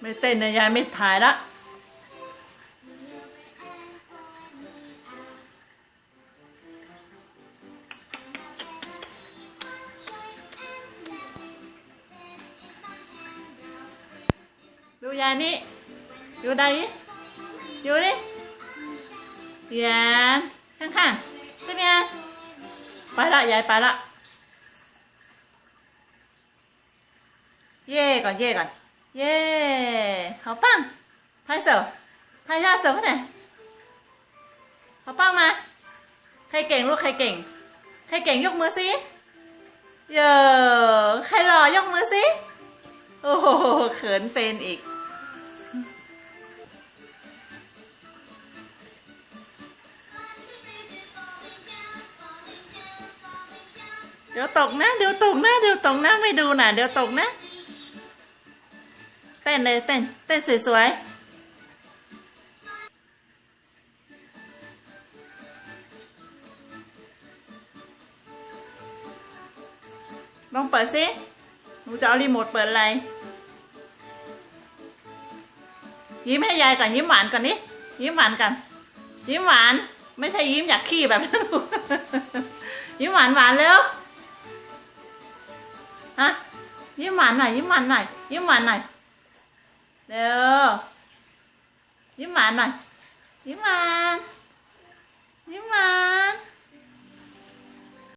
ไม่เต้นนะยายไม่ถ่ายละดูยายนี่อยู่ใดอยู่นี่ยานข้างๆใช่ไหมยานไปละยายไปละเย่ก่อนเย่ก่อน เย่好棒拍手拍一下手快点好棒吗ใครเก่งลูกใครเก่ง ใครเก่งยกมือสิเยอใครหล่อยกมือสิโอ้โหเขินเป็นอีก เดี๋ยวตกนะ เดี๋ยวตกนะ เดี๋ยวตกนะ ไม่ดูนะเดี๋ยวตกนะ เ ต้นเลยเต้นเต้นสวยๆลองเปิดสิหนูจะเอารีโมทเปิดอะไร ยิ้มให้ยายก่อนยิ้มหวานก่อนนี่ยิ้มหวานกัน ยิ้มหวาน ไม่ใช่ยิ้มอยากขี้แบบนั้นยิ้มหวานหวานเร็วฮะยิ้มหวานหน่อยยิ้มหวานหน่อยยิ้มหวานหน่อย เร็วยิ้มหวา